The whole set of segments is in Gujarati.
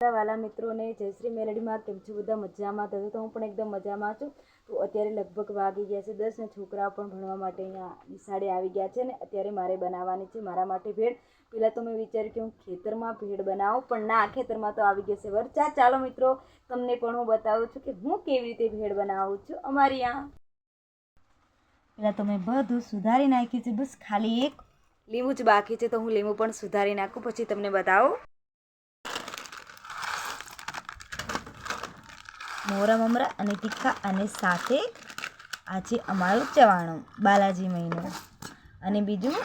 વાલા મિત્રોને જયશ્રી મેલડીમાં કેમ છો બધા મજામાં? તો હું પણ એકદમ મજામાં છું. તો અત્યારે લગભગ વાગી ગયા છે દસ ને છોકરાઓ પણ ભણવા માટે અહીંયા નિશાળે આવી ગયા છે ને અત્યારે મારે બનાવવાની છે મારા માટે ભેળ. પહેલાં તો મેં વિચાર્યું કે હું ખેતરમાં ભેળ બનાવું, પણ ના, ખેતરમાં તો આવી ગયા છે વરચા ચાલો મિત્રો, તમને પણ હું બતાવું છું કે હું કેવી રીતે ભેળ બનાવું છું અમારી આ. પહેલાં તો મેં બધું સુધારી નાખ્યું છે, બસ ખાલી એક લીંબુ જ બાકી છે, તો હું લીંબુ પણ સુધારી નાખું, પછી તમને બતાવું. મોરા મમરા અને તીખા અને સાથે આ છે અમારું ચવાણું, બાલાજી મહિનો. અને બીજું,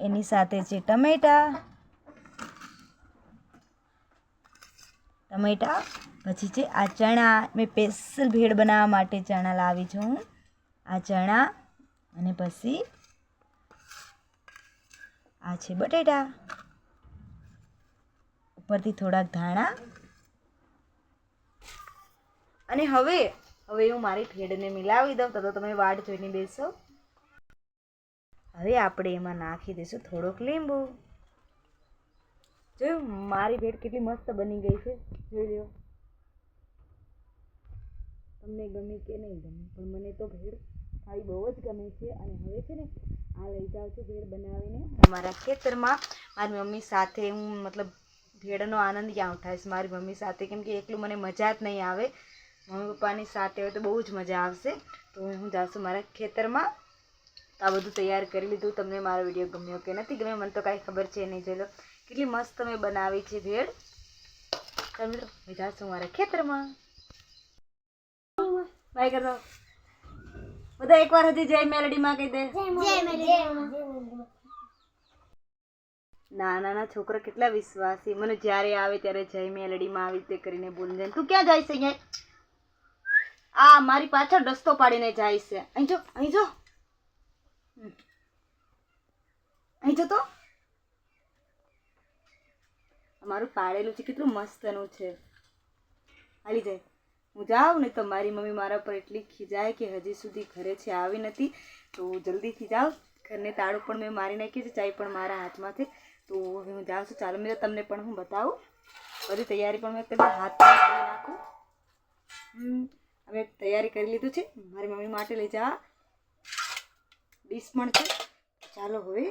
એની સાથે છે ટમેટા. ટમેટા, પછી છે આ ચણા. મેં સ્પેશિયલ ભેળ બનાવવા માટે ચણા લાવી છું આ ચણા અને પછી આ છે બટેટા. ઉપરથી થોડાક ધાણા અને હવે હવે હું મારી ભેડને મિલાવી દઉં, તો તમે વાટ જોઈને બેસો. હવે આપણે એમાં નાખી દઈશું થોડોક લીંબુ. જોયું મારી ભેળ કેટલી મસ્ત બની ગઈ છે. જોઈ લો તમને ગમે કે નહીં ગમે, પણ મને તો ભેળ ખાવી બહુ જ ગમે છે. અને હવે છે ને, આ લઈ જાઉં છું ભેળ બનાવીને. અમારા ખેતરમાં મારી મમ્મી સાથે હું, મતલબ ભેળનો આનંદ ક્યાં ઉઠાવીશ? મારી મમ્મી સાથે કેમ કે એકલું મને મજા જ નહીં આવે. મમ્મી પપ્પાની સાથે હોય તો બહુ જ મજા આવશે. તો હું જાઉં છું મારા ખેતરમાં. તો આ બધું તૈયાર કરી લીધું. તમને મારો વીડિયો ગમ્યો કે નથી ગમ્યો મને તો કાંઈ ખબર છે નહીં. જોઈ લો. કેટલી મસ્ત મેં બનાવી છે ભેળ. તો મિત્રો હું જાઉં છું મારા ખેતરમાં. બાય કરો. બધા એકવાર હજી જય મેલડીમાં કહી દે. નાના નાના છોકરા કેટલા વિશ્વાસી. મને જ્યારે આવે ત્યારે જય મેલડીમાં આવી રીતે કરીને બોલી જાય તું ક્યાં જાય છે અહીંયા? આ મારી પાછળ રસ્તો પાડીને જાય છે. અહીં જો અહીં જો. અહીં જો તો. અમારું પાડેલું છે, કેટલું મસ્તનું છે. હાલી જાય. હું જાઉં ને તો મારી મમ્મી મારા પર એટલી ખીજાય કે હજી સુધી ઘરે છે, આવી નથી. તો જલ્દીથી જાઓ ઘરને તાળું પણ મેં મારી નાખ્યું છે, ચાય પણ મારા હાથમાંથી. તો હવે હું જાઉં છું. ચાલો મેં તમને પણ હું બતાવું. બધી તૈયારી પણ મેં કરી હાથમાં નાખું. હવે તૈયારી કરી લીધું છે. મારી મમ્મી માટે લઈ જવા ડીશ પણ છે. ચાલો હવે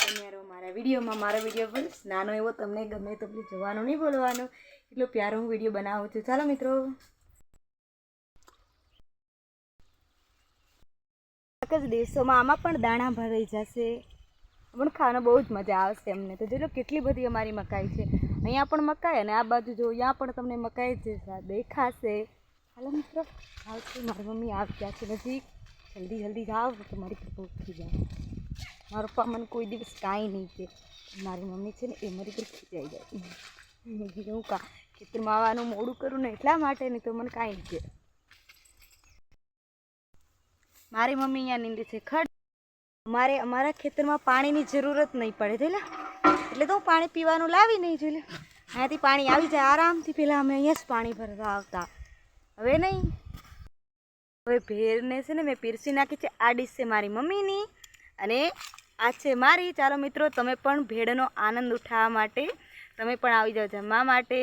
તમે મારા વિડીયોમાં. મારો વીડિયો બસ નાનો એવો, તમને ગમે તો પ્લીઝ જોવાનું નહીં બોલવાનું એટલો પ્યારો હું વીડિયો બનાવું છું. ચાલો મિત્રો. જ દિવસોમાં આમાં પણ દાણા ભરાઈ જશે. પણ ખાવાનો બહુ જ મજા આવશે અમને. તો જોજો કેટલી બધી અમારી મકાઈ છે. અહીંયા પણ મકાઈ અને આ બાજુ જો, અહીંયા પણ તમને મકાઈ જ દેખાશે. હાલો મિત્રો. તો મારી મમ્મી આવી ગયા છે નજીક. જલ્દી જલ્દી જાઓ, તો મારી પર થઈ જાય. મારા પપ્પા મને કોઈ દિવસ કાંઈ નહીં કે. મારી મમ્મી છે ને એ મારી પર ખીચાઈ જાય. કીધું હું કા? ખેતરમાં આવવાનું મોડું કરું ને એટલા માટે નહીં તો મને કાંઈ નહીં કે. મારી મમ્મી અહીંયા નીંદી છે. ખડ. મારે અમારા ખેતરમાં પાણીની જરૂરત નહીં પડે, જોઈ એટલે તો હું પાણી પીવાનું લાવી નહીં, જોઈ લે. અહીંયાથી પાણી આવી જાય. આરામથી પહેલાં અમે અહીંયા જ પાણી ભરવા આવતા. હવે નહીં. હવે ભેરને છે ને મેં પીરસી નાખી છે. આ ડીશ છે મારી મમ્મીની. અને આ છે મારી. ચાલો મિત્રો, તમે પણ ભેળનો આનંદ ઉઠાવવા માટે તમે પણ આવી જાઓ જમવા માટે.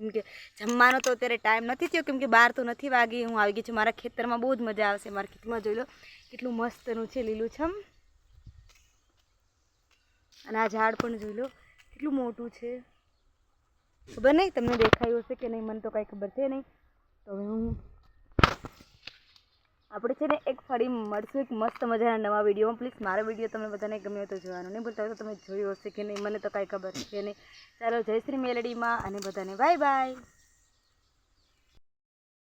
કેમ કે જમવાનો તો અત્યારે ટાઈમ નથી થયો. કેમ કે બાર તો નથી વાગી. હું આવી ગઈ છું. મારા ખેતરમાં બહુ જ મજા આવશે મારા ખેતરમાં જોઈ લો, કેટલું મસ્તનું છે લીલુંછમ. અને આ ઝાડ પણ જોઈ લો, કેટલું મોટું છે. ખબર નહીં તમને દેખાયું હશે કે નહીં, મને તો કાંઈ ખબર છે નહીં. તો હું આપણે છે ને એક ફરી મળશું એક મસ્ત મજાના નવા વિડીયોમાં. પ્લીઝ મારો વીડિયો તમને બધાને ગમ્યો તો જોવાનું. નહીં ભૂલતા હોય તો તમે જોયું હશે કે નહીં, મને તો કાંઈ ખબર છે નહીં. ચાલો, જય શ્રી મેલડીમાં અને બધાને બાય બાય